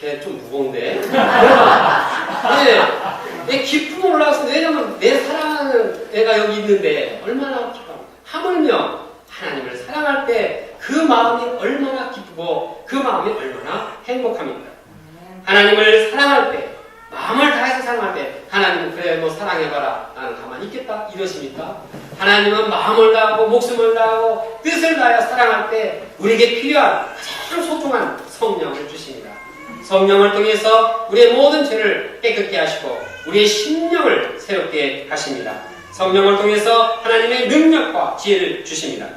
걔 좀 무거운데. 네, 내 기쁨 올라왔어. 왜냐면 내 사랑하는 애가 여기 있는데 얼마나 기뻐. 하물며 하나님을 사랑할 때 그 마음이 얼마나 기쁘고 그 마음이 얼마나 행복합니까? 하나님을 사랑할 때, 마음을 다해서 사랑할 때, 하나님 그래 너 사랑해봐라. 나는 가만히 있겠다. 이러십니까? 하나님은 마음을 다하고 목숨을 다하고 뜻을 다하여 사랑할 때 우리에게 필요한 가장 소중한 성령을 주십니다. 성령을 통해서 우리의 모든 죄를 깨끗게 하시고 우리의 심령을 새롭게 하십니다. 성령을 통해서 하나님의 능력과 지혜를 주십니다.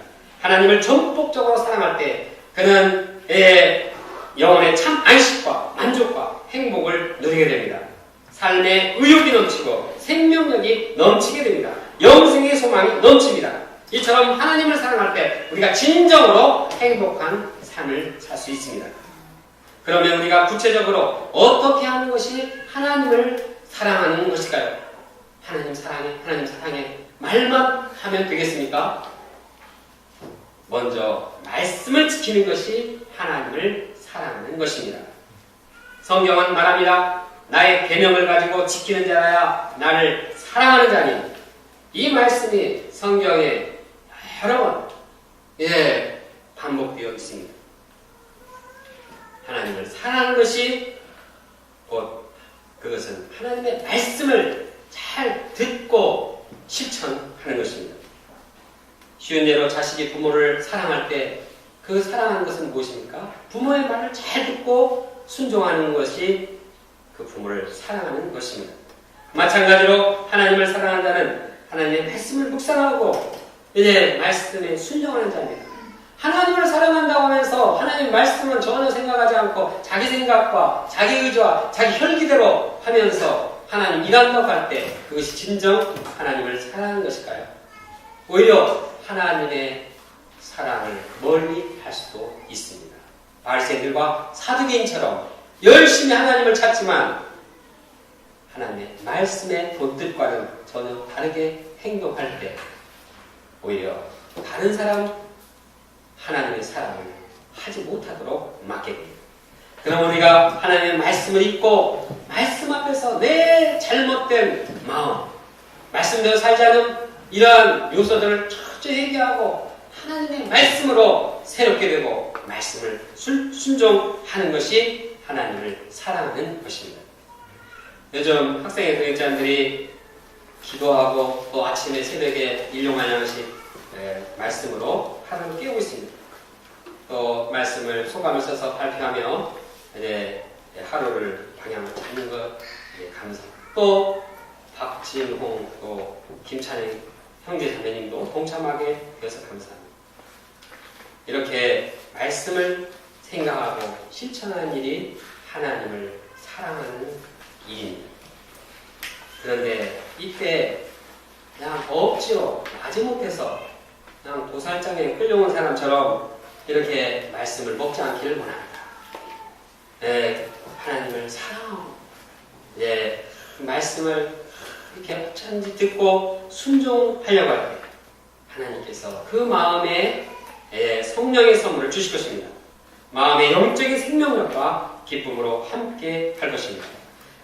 하나님을 전폭적으로 사랑할 때 그는 예, 영혼의 참 안식과 만족과 행복을 누리게 됩니다. 삶에 의욕이 넘치고 생명력이 넘치게 됩니다. 영생의 소망이 넘칩니다. 이처럼 하나님을 사랑할 때 우리가 진정으로 행복한 삶을 살 수 있습니다. 그러면 우리가 구체적으로 어떻게 하는 것이 하나님을 사랑하는 것일까요? 하나님 사랑해, 하나님 사랑해. 말만 하면 되겠습니까? 먼저 말씀을 지키는 것이 하나님을 사랑하는 것입니다. 성경은 말합니다. 나의 계명을 가지고 지키는 자라야 나를 사랑하는 자니. 이 말씀이 성경에 여러 번 예, 반복되어 있습니다. 하나님을 사랑하는 것이 곧 그것은 하나님의 말씀을 잘 듣고 실천하는 것입니다. 쉬운 예로 자식이 부모를 사랑할 때 그 사랑하는 것은 무엇입니까? 부모의 말을 잘 듣고 순종하는 것이 그 부모를 사랑하는 것입니다. 마찬가지로 하나님을 사랑한다는 하나님의 말씀을 묵상하고 이제 말씀에 순종하는 자입니다. 하나님을 사랑한다고 하면서 하나님 말씀은 전혀 생각하지 않고 자기 생각과 자기 의지와 자기 혈기대로 하면서 하나님 일한다고 할 때 그것이 진정 하나님을 사랑하는 것일까요? 오히려 하나님의 사랑을 멀리 할 수도 있습니다. 바리새인들과 사두개인처럼 열심히 하나님을 찾지만 하나님의 말씀의 본뜻과는 전혀 다르게 행동할 때 오히려 다른 사람 하나님의 사랑을 하지 못하도록 막게 됩니다. 그럼 우리가 하나님의 말씀을 읽고 말씀 앞에서 내 잘못된 마음, 말씀대로 살지 않은 이러한 요소들을 철저히 얘기하고 하나님의 말씀으로 새롭게 되고 말씀을 순, 순종하는 것이 하나님을 사랑하는 것입니다. 요즘 학생의 동역자들이 기도하고 또 아침에 새벽에 일용할 양식 예, 말씀으로 하루를 깨우고 있습니다. 또 말씀을 소감을 써서 발표하며 이제 하루를 방향을 잡는 것 예, 감사. 또 박진홍 또 김찬행 형제 자매님도 동참하게 되어서 감사합니다. 이렇게 말씀을 생각하고 실천하는 일이 하나님을 사랑하는 일입니다. 그런데 이때 그냥 억지로 마지못해서 그냥 도살장에 끌려온 사람처럼 이렇게 말씀을 먹지 않기를 원합니다. 네, 하나님을 사랑하고 네, 말씀을 이렇게 어쩐지 듣고 순종하려고 할 때 하나님께서 그 마음에 예, 성령의 선물을 주실 것입니다. 마음의 영적인 생명력과 기쁨으로 함께 할 것입니다.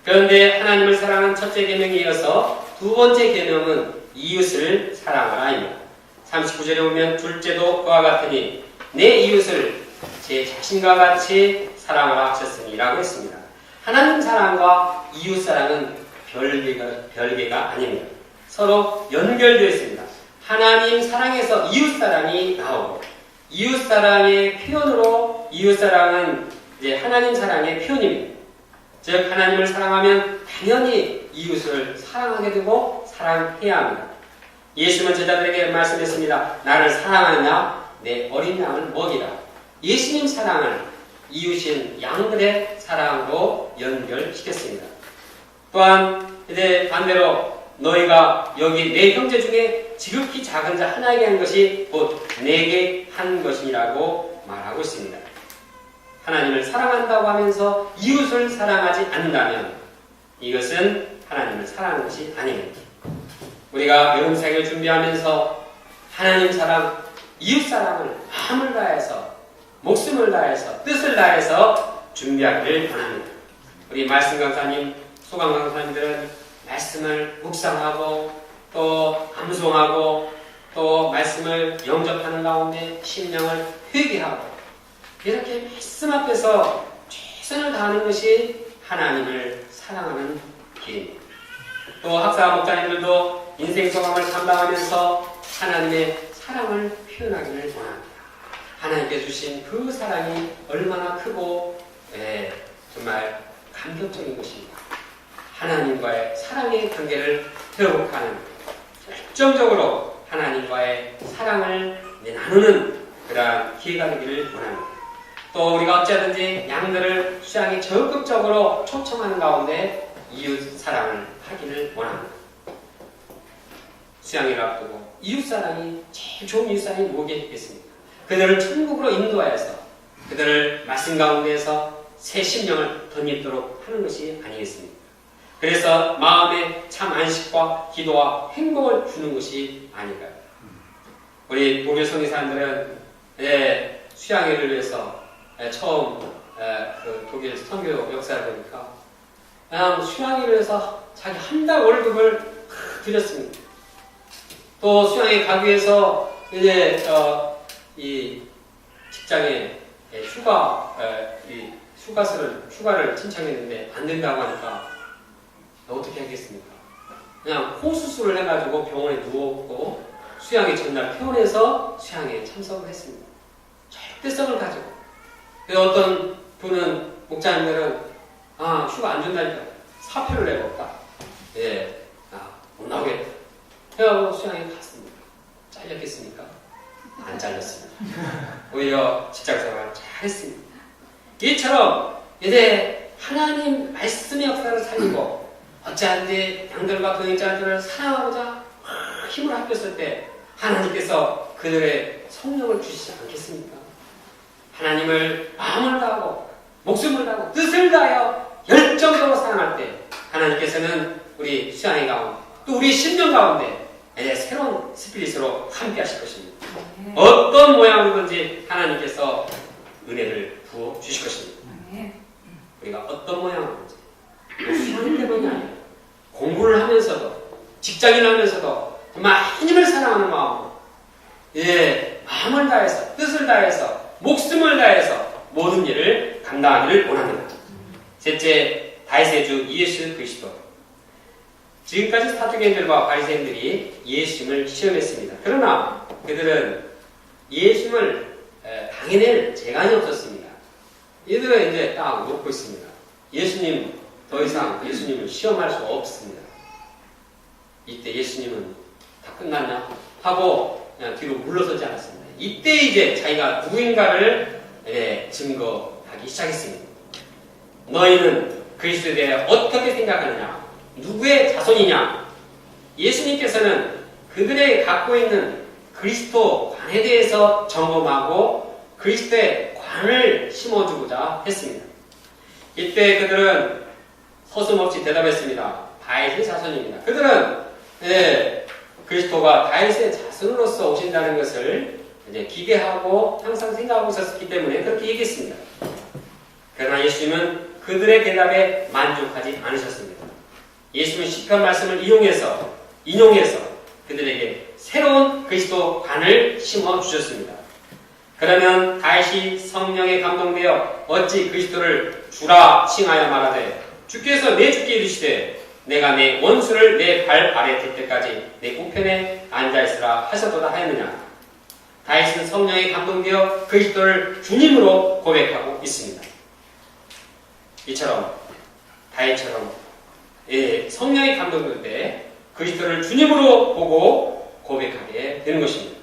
그런데 하나님을 사랑하는 첫째 계명에 이어서 두 번째 계명은 이웃을 사랑하라입니다. 39절에 보면 둘째도 그와 같으니 내 이웃을 제 자신과 같이 사랑하라 하셨으니라고 했습니다. 하나님 사랑과 이웃 사랑은 별개가, 별개가 아닙니다. 서로 연결되어 있습니다. 하나님 사랑에서 이웃 사랑이 나오고 이웃 사랑의 표현으로 이웃 사랑은 이제 하나님 사랑의 표현입니다. 즉 하나님을 사랑하면 당연히 이웃을 사랑하게 되고 사랑해야 합니다. 예수님은 제자들에게 말씀했습니다. 나를 사랑하느냐? 내 어린 양을 먹이라. 예수님 사랑을 이웃인 양들의 사랑으로 연결시켰습니다. 또한 이제 반대로 너희가 여기 내 형제 중에 지극히 작은 자 하나에게 한 것이 곧 내게 한 것이라고 말하고 있습니다. 하나님을 사랑한다고 하면서 이웃을 사랑하지 않는다면 이것은 하나님을 사랑하는 것이 아닙니다. 우리가 영생을 준비하면서 하나님 사랑, 이웃 사랑을 마음을 다해서 목숨을 다해서 뜻을 다해서 준비하기를 원합니다. 우리 말씀 강사님, 소강 강사님들은 말씀을 묵상하고 또 암송하고 또 말씀을 영접하는 가운데 심령을 회개하고 이렇게 말씀 앞에서 최선을 다하는 것이 하나님을 사랑하는 길입니다. 또 학사 목사님들도 인생 소감을 담당하면서 하나님의 사랑을 표현하기를 원합니다. 하나님께 주신 그 사랑이 얼마나 크고 예, 정말 감격적인 것입니다. 하나님과의 사랑의 관계를 회복하는 열정적으로 하나님과의 사랑을 나누는 그러한 기회가 되기를 원합니다. 또 우리가 어찌하든지 양들을 수양에 적극적으로 초청하는 가운데 이웃 사랑을 하기를 원합니다. 수양을 앞두고 이웃 사랑이 제일 좋은 이웃 사랑이 뭐겠습니까? 그들을 천국으로 인도하여서 그들을 말씀 가운데에서 새 심령을 덧입도록 하는 것이 아니겠습니까? 그래서 마음에 참 안식과 기도와 행복을 주는 것이 아닐까요? 우리 독일 성의사님들은 예, 수양회를 위해서 예, 처음 예, 그 독일 선교 역사를 보니까 수양회를 위해서 자기 한 달 월급을 크 드렸습니다. 또 수양회 가기 위해서 이제 어, 이 직장에 예, 휴가 예, 이 휴가서를 휴가를 신청했는데 안 된다고 하니까 어떻게 하겠습니까? 그냥 코 수술을 해가지고 병원에 누웠고 수양회 전날 퇴원해서 수양회에 참석을 했습니다. 절대성을 가지고 그래서 어떤 분은 목사님들은 아 휴가 안 준다니까 사표를 내볼까? 예. 해가고 수양회 갔습니다. 잘렸겠습니까? 안 잘렸습니다. 오히려 직장생활 잘했습니다. 이처럼 이제 하나님 말씀의 역사를 살리고 어찌하든지 양들과 동행자들을 사랑하고자 힘을 합했을 때 하나님께서 그들의 성령을 주시지 않겠습니까? 하나님을 마음을 다하고 목숨을 다하고 뜻을 다하여 열정적으로 사랑할 때 하나님께서는 우리 수양의 가운데 또 우리 심령 가운데 이제 새로운 스피릿으로 함께 하실 것입니다. 어떤 모양으로든지 하나님께서 은혜를 부어 주실 것입니다. 우리가 어떤 모양으로든지 수양 때문이 아니라 공부를 하면서도 직장인 하면서도 정말 하나님을 사랑하는 마음 예, 마음을 다해서 뜻을 다해서 목숨을 다해서 모든 일을 감당하기를 원합니다. 셋째, 다윗의 주 예수 그리스도. 지금까지 사두개인들과 바리새인들이 예수님을 시험했습니다. 그러나 그들은 예수님을 에, 당해낼 재간이 없었습니다. 이들은 이제 딱 놓고 있습니다. 예수님 더 이상 예수님을 시험할 수 없습니다. 이때 예수님은 다 끝났나 하고 그냥 뒤로 물러서지 않았습니다. 이때 이제 자기가 누구인가를 예, 증거하기 시작했습니다. 너희는 그리스도에 대해 어떻게 생각하느냐? 누구의 자손이냐? 예수님께서는 그들에게 갖고 있는 그리스도 관에 대해서 점검하고 그리스도의 관을 심어주고자 했습니다. 이때 그들은 서슴없이 대답했습니다. 다윗의 자손입니다. 그들은 예, 그리스도가 다윗의 자손으로서 오신다는 것을 이제 기대하고 항상 생각하고 있었기 때문에 그렇게 얘기했습니다. 그러나 예수님은 그들의 대답에 만족하지 않으셨습니다. 예수님은 시편 말씀을 이용해서 인용해서 그들에게 새로운 그리스도 관을 심어 주셨습니다. 그러면 다시 성령에 감동되어 어찌 그리스도를 주라 칭하여 말하되 주께서 내 주께 이르시되 내가 내 원수를 내 발 아래 댈 때까지 내 우편에 앉아 있으라 하셨도다 하였느냐 다윗은 성령에 감동되어 그리스도를 주님으로 고백하고 있습니다. 이처럼 다윗처럼 예, 성령에 감동될 때 그리스도를 주님으로 보고 고백하게 되는 것입니다.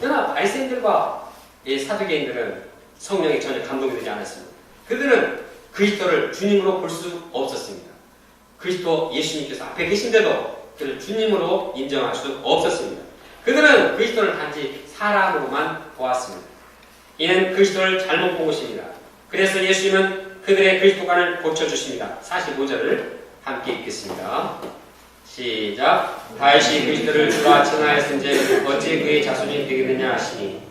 그러나 바리새인들과 이 사두개인들은 성령에 전혀 감동이 되지 않았습니다. 그들은 그리스도를 주님으로 볼 수 없었습니다. 그리스도 예수님께서 앞에 계신데도 그를 주님으로 인정할 수 없었습니다. 그들은 그리스도를 단지 사람으로만 보았습니다. 이는 그리스도를 잘못 본 것입니다. 그래서 예수님은 그들의 그리스도관을 고쳐주십니다. 45절을 함께 읽겠습니다. 시작. 다시 그리스도를 주라 칭하였은지 어찌 그의 자손이 되겠느냐 하시니